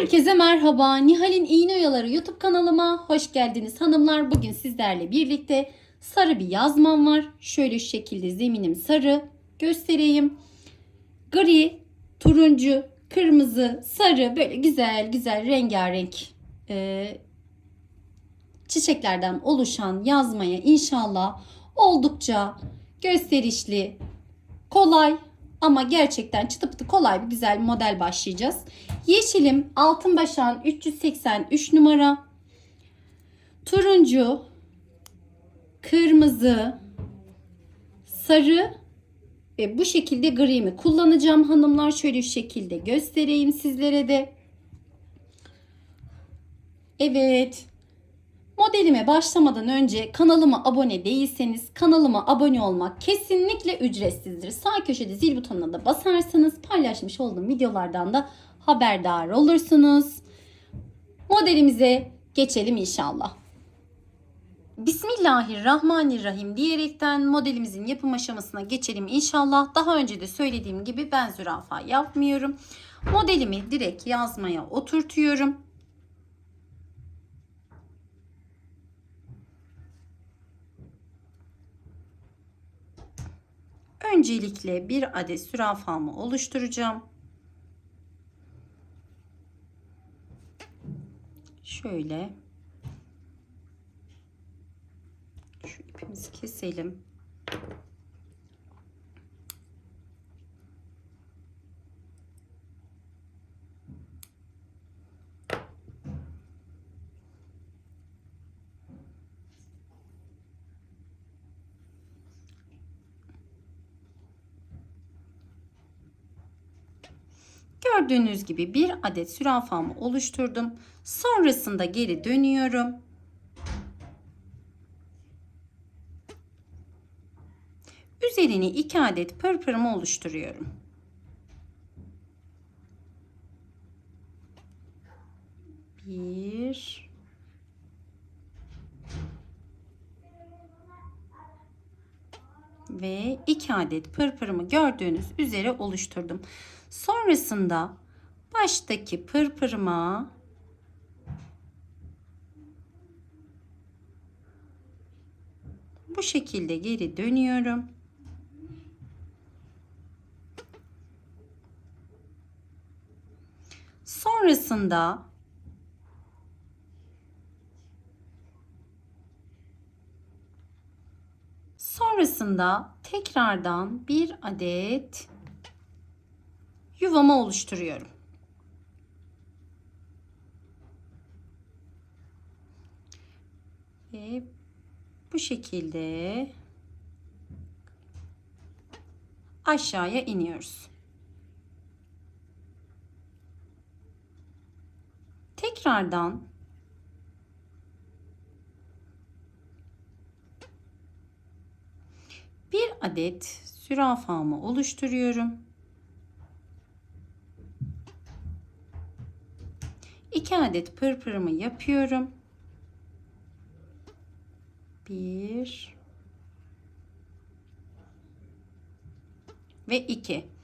Herkese merhaba. Nihal'in İğne Oyaları YouTube kanalıma hoş geldiniz hanımlar. Bugün sizlerle birlikte sarı bir yazmam var. Şöyle şu şekilde zeminim sarı. Göstereyim. Gri, turuncu, kırmızı, sarı böyle güzel güzel rengarenk e, çiçeklerden oluşan yazmaya inşallah oldukça gösterişli, kolay ama gerçekten çıtı pıtı kolay bir güzel model başlayacağız. Yeşilim altın başağın 383 numara. Turuncu, kırmızı, sarı ve bu şekilde grimi kullanacağım hanımlar. Şöyle şu şekilde göstereyim sizlere de. Evet. Modelime başlamadan önce kanalıma abone değilseniz kanalıma abone olmak kesinlikle ücretsizdir. Sağ köşede zil butonuna da basarsanız paylaşmış olduğum videolardan da haberdar olursunuz. Modelimize geçelim inşallah. Bismillahirrahmanirrahim diyerekten modelimizin yapım aşamasına geçelim inşallah. Daha önce de söylediğim gibi ben zürafa yapmıyorum. Modelimi direkt yazmaya oturtuyorum. Öncelikle bir adet zürafamı oluşturacağım. Şöyle şu ipimizi keselim. Gördüğünüz gibi bir adet zürafamı oluşturdum. Sonrasında geri dönüyorum. Üzerine iki adet pırpırımı oluşturuyorum. Bir. Ve iki adet pırpırımı gördüğünüz üzere oluşturdum. Sonrasında baştaki pırpırıma bu şekilde geri dönüyorum. Sonrasında sonrasında tekrardan bir adet yuvamı oluşturuyorum. Ve bu şekilde aşağıya iniyoruz. Tekrardan bir adet zürafamı oluşturuyorum. İki adet pırpırımı yapıyorum. Bir ve iki.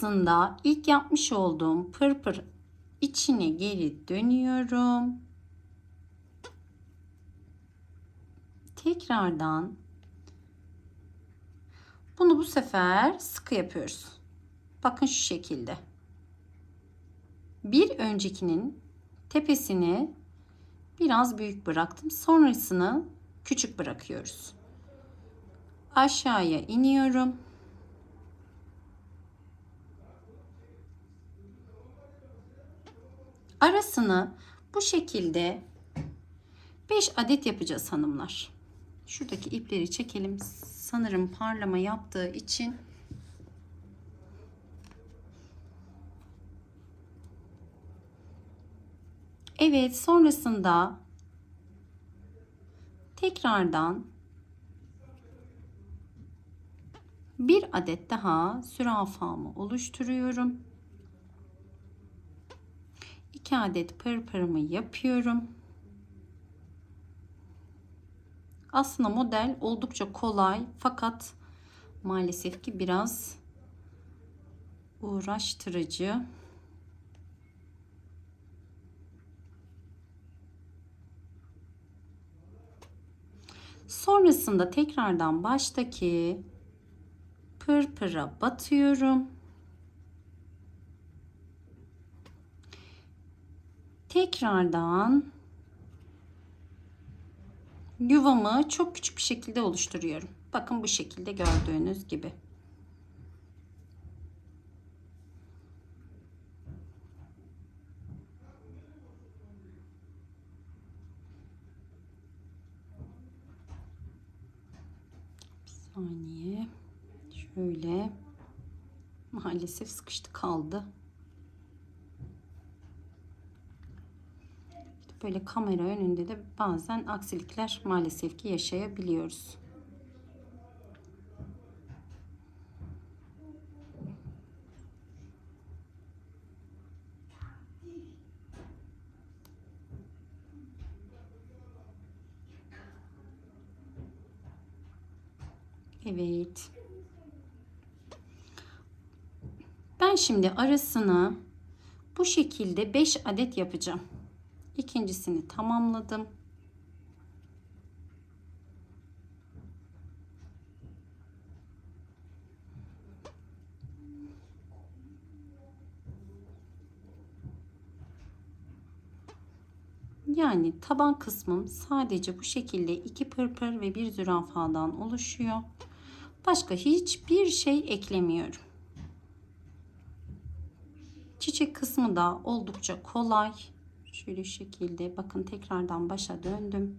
Sonrasında ilk yapmış olduğum pırpır içine geri dönüyorum. Tekrardan bunu bu sefer sıkı yapıyoruz. Bakın şu şekilde. Bir öncekinin tepesini biraz büyük bıraktım. Sonrasını küçük bırakıyoruz. Aşağıya iniyorum. Arasını bu şekilde 5 adet yapacağız hanımlar. Şuradaki ipleri çekelim. Sanırım parlama yaptığı için Evet, sonrasında tekrardan bir adet daha zürafamı oluşturuyorum. 2 adet pırpırımı yapıyorum. Aslında model oldukça kolay fakat maalesef ki biraz uğraştırıcı. Sonrasında tekrardan baştaki pırpıra batıyorum. Tekrardan yuvamı çok küçük bir şekilde oluşturuyorum. Bakın bu şekilde gördüğünüz gibi. Bir saniye. Şöyle maalesef sıkıştı kaldı. Böyle kamera önünde de bazen aksilikler maalesef ki yaşayabiliyoruz. Evet. Ben şimdi arasını bu şekilde 5 adet yapacağım. İkincisini tamamladım. Yani taban kısmım sadece bu şekilde iki pırpır ve bir zürafadan oluşuyor. Başka hiçbir şey eklemiyorum. Çiçek kısmı da oldukça kolay. Şöyle şekilde bakın tekrardan başa döndüm.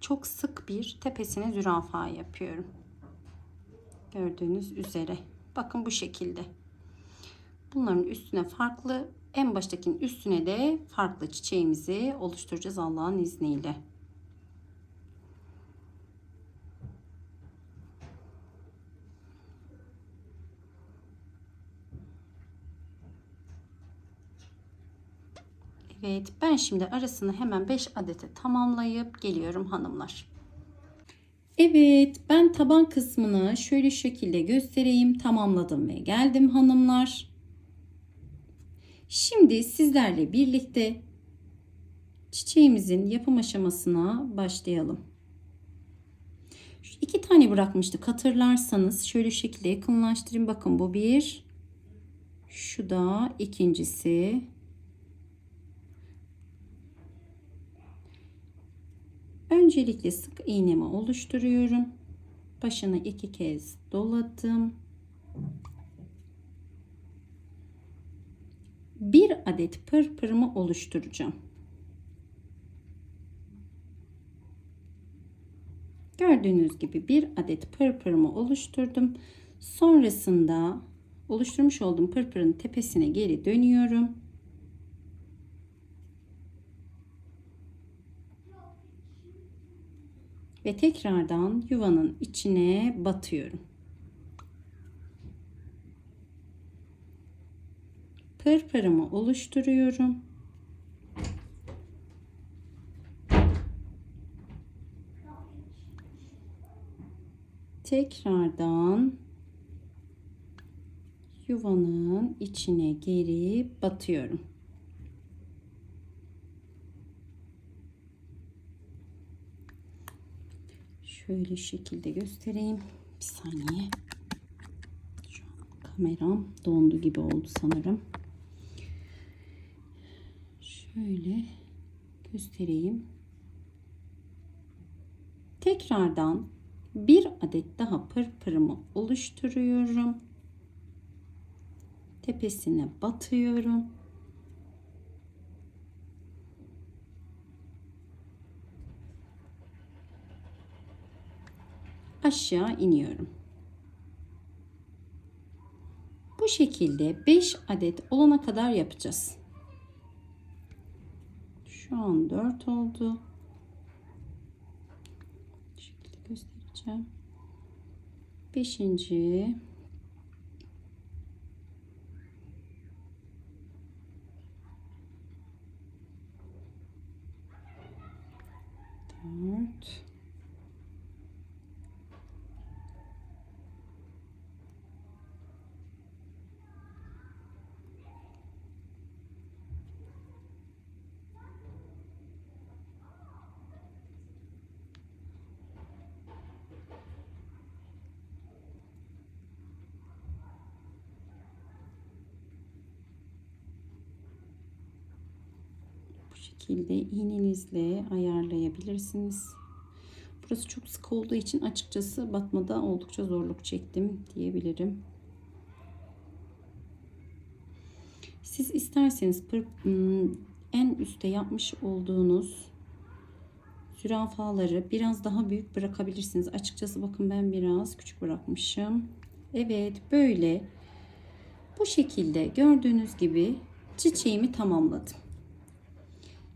Çok sık bir tepesine zürafa yapıyorum. Gördüğünüz üzere. Bakın bu şekilde. Bunların üstüne farklı en baştakinin üstüne de farklı çiçeğimizi oluşturacağız Allah'ın izniyle. Evet ben şimdi arasını hemen 5 adete tamamlayıp geliyorum hanımlar. Evet ben taban kısmını şöyle şekilde göstereyim tamamladım ve geldim hanımlar. Şimdi sizlerle birlikte çiçeğimizin yapım aşamasına başlayalım. Şu iki tane bırakmıştık hatırlarsanız şöyle şekilde yakınlaştırayım. Bakın bu bir. Şu da ikincisi. Öncelikle sık iğnemi oluşturuyorum. Başını iki kez doladım. Bir adet pırpırımı oluşturacağım. Gördüğünüz gibi bir adet pırpırımı oluşturdum. Sonrasında oluşturmuş olduğum pırpırın tepesine geri dönüyorum. Ve tekrardan yuvanın içine batıyorum. Pırpırımı oluşturuyorum. Tekrardan yuvanın içine geri batıyorum. Şöyle şekilde göstereyim. Bir saniye. Şu an kameram dondu gibi oldu sanırım. Şöyle göstereyim. Tekrardan bir adet daha pırpırımı oluşturuyorum. Tepesine batıyorum. Aşağı iniyorum. Bu şekilde 5 adet olana kadar yapacağız. Şu an 4 oldu. Şekilde göstereceğim. 5. Bu şekilde iğnenizle ayarlayabilirsiniz. Burası çok sık olduğu için açıkçası batmada oldukça zorluk çektim diyebilirim. Siz isterseniz ım, en üstte yapmış olduğunuz zürafaları biraz daha büyük bırakabilirsiniz. Açıkçası bakın ben biraz küçük bırakmışım. Evet böyle bu şekilde gördüğünüz gibi çiçeğimi tamamladım.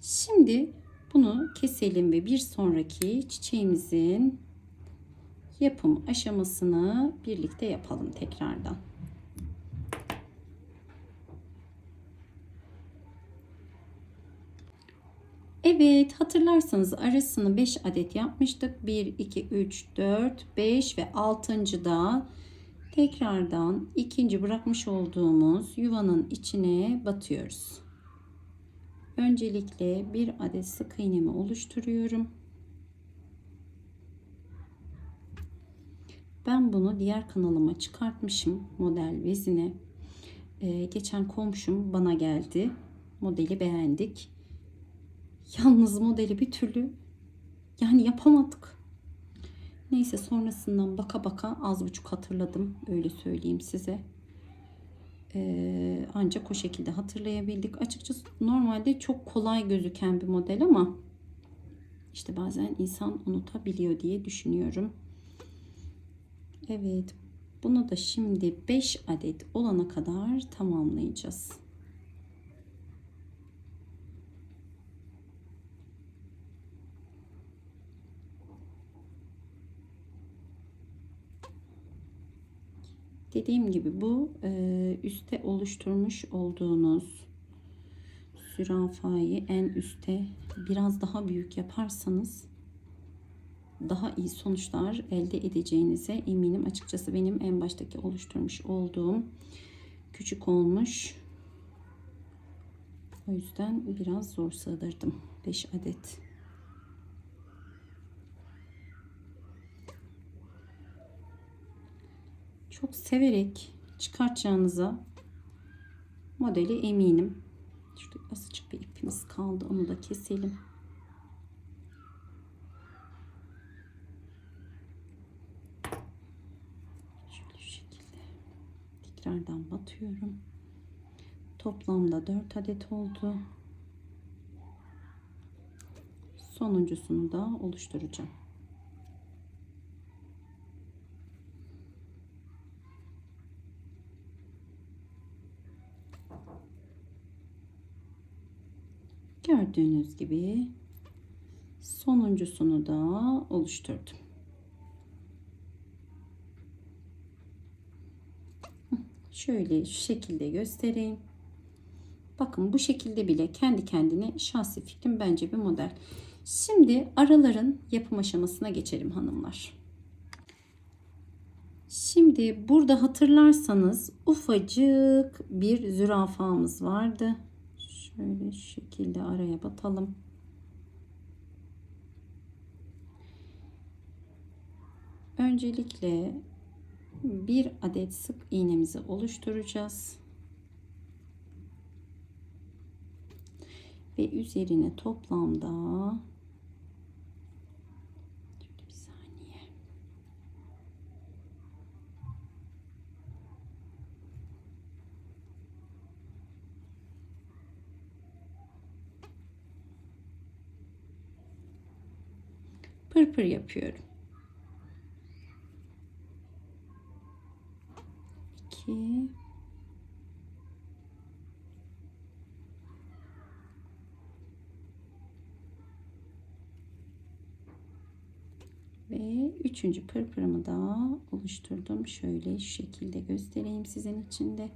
Şimdi bunu keselim ve bir sonraki çiçeğimizin yapım aşamasını birlikte yapalım tekrardan. Evet hatırlarsanız arasını 5 adet yapmıştık. 1, 2, 3, 4, 5 ve 6. da tekrardan ikinci bırakmış olduğumuz yuvanın içine batıyoruz. Öncelikle bir adet sık iğnemi oluşturuyorum. Ben bunu diğer kanalıma çıkartmışım model vezine. Ee, geçen komşum bana geldi. Modeli beğendik. Yalnız modeli bir türlü yani yapamadık. Neyse sonrasından baka baka az buçuk hatırladım. Öyle söyleyeyim size. Ee, ancak o şekilde hatırlayabildik. Açıkçası normalde çok kolay gözüken bir model ama işte bazen insan unutabiliyor diye düşünüyorum. Evet. Bunu da şimdi 5 adet olana kadar tamamlayacağız. Dediğim gibi bu e, üste oluşturmuş olduğunuz zürafayı en üste biraz daha büyük yaparsanız daha iyi sonuçlar elde edeceğinize eminim. Açıkçası benim en baştaki oluşturmuş olduğum küçük olmuş. O yüzden biraz zor sığdırdım. 5 adet. Çok severek çıkartacağınıza modeli eminim. Şurada azıcık bir ipimiz kaldı. Onu da keselim. Şöyle şu şekilde tekrardan batıyorum. Toplamda 4 adet oldu. Sonuncusunu da oluşturacağım. Gördüğünüz gibi sonuncusunu da oluşturdum. Şöyle şu şekilde göstereyim. Bakın bu şekilde bile kendi kendine şahsi fikrim bence bir model. Şimdi araların yapım aşamasına geçelim hanımlar. Şimdi burada hatırlarsanız ufacık bir zürafamız vardı. Şöyle şu şekilde araya batalım. Öncelikle bir adet sık iğnemizi oluşturacağız. Ve üzerine toplamda bir saniye. Pırpır yapıyorum. 2 ve üçüncü pırpırımı da oluşturdum. Şöyle şu şekilde göstereyim sizin için de.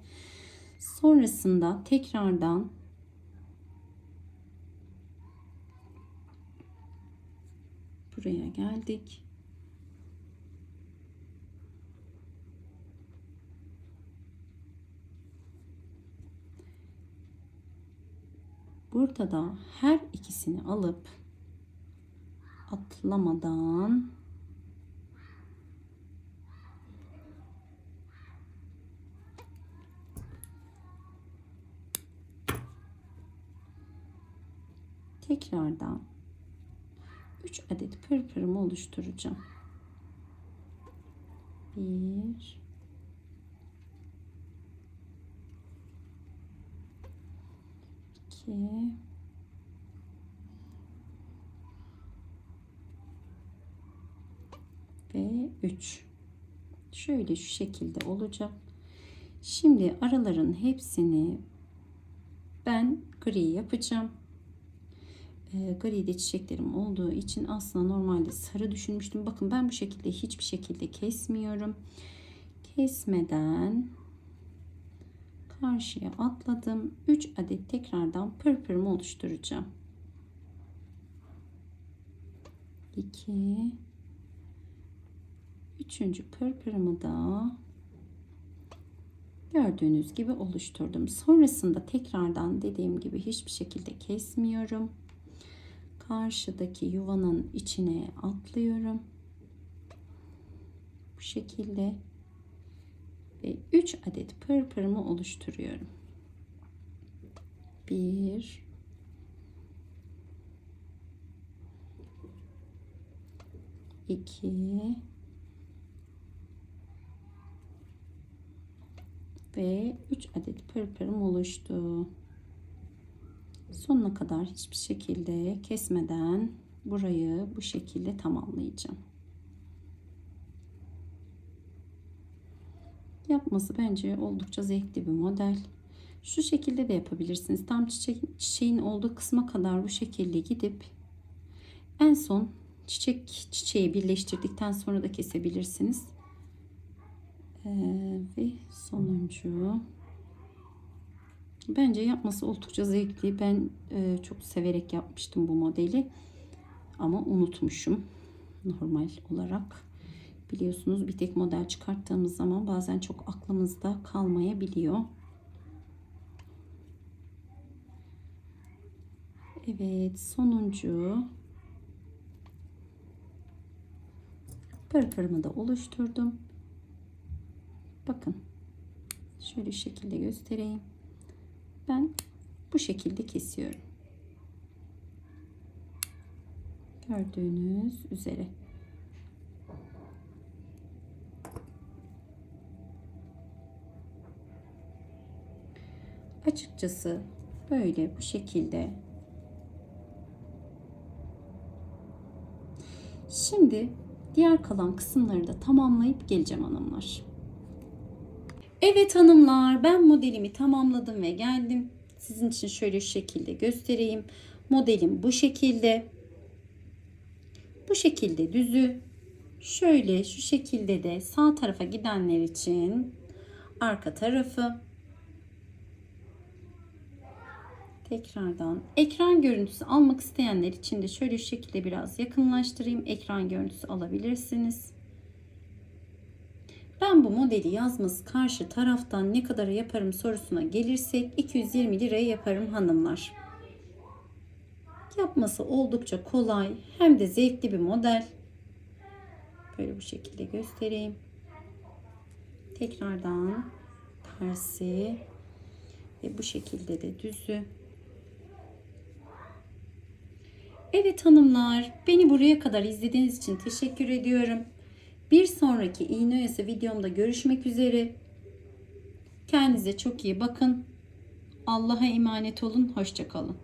Sonrasında tekrardan Buraya geldik. Burada da her ikisini alıp atlamadan tekrardan 3 adet pırpırımı oluşturacağım. 1 2 ve 3 şöyle şu şekilde olacak. Şimdi araların hepsini ben gri yapacağım e, çiçeklerim olduğu için aslında normalde sarı düşünmüştüm. Bakın ben bu şekilde hiçbir şekilde kesmiyorum. Kesmeden karşıya atladım. 3 adet tekrardan pırpırımı oluşturacağım. 2 Üçüncü pırpırımı da gördüğünüz gibi oluşturdum. Sonrasında tekrardan dediğim gibi hiçbir şekilde kesmiyorum. Karşıdaki yuvanın içine atlıyorum. Bu şekilde ve 3 adet pırpırımı oluşturuyorum. 1 2 ve 3 adet pırpırım oluştu. Sonuna kadar hiçbir şekilde kesmeden burayı bu şekilde tamamlayacağım. Yapması bence oldukça zevkli bir model. Şu şekilde de yapabilirsiniz. Tam çiçek, çiçeğin olduğu kısma kadar bu şekilde gidip en son çiçek çiçeği birleştirdikten sonra da kesebilirsiniz. Ee, ve sonuncu. Bence yapması oldukça zevkli. Ben e, çok severek yapmıştım bu modeli. Ama unutmuşum. Normal olarak. Biliyorsunuz bir tek model çıkarttığımız zaman bazen çok aklımızda kalmayabiliyor. Evet sonuncu pırpırımı da oluşturdum. Bakın. Şöyle şekilde göstereyim. Ben bu şekilde kesiyorum. Gördüğünüz üzere. Açıkçası böyle bu şekilde. Şimdi diğer kalan kısımları da tamamlayıp geleceğim hanımlar. Evet hanımlar ben modelimi tamamladım ve geldim. Sizin için şöyle şu şekilde göstereyim. Modelim bu şekilde. Bu şekilde düzü. Şöyle şu şekilde de sağ tarafa gidenler için arka tarafı. Tekrardan ekran görüntüsü almak isteyenler için de şöyle şu şekilde biraz yakınlaştırayım. Ekran görüntüsü alabilirsiniz. Ben bu modeli yazması karşı taraftan ne kadar yaparım sorusuna gelirsek 220 liraya yaparım hanımlar. Yapması oldukça kolay hem de zevkli bir model. Böyle bu şekilde göstereyim. Tekrardan tersi ve bu şekilde de düzü. Evet hanımlar beni buraya kadar izlediğiniz için teşekkür ediyorum. Bir sonraki iğne oyası videomda görüşmek üzere. Kendinize çok iyi bakın. Allah'a emanet olun. Hoşçakalın.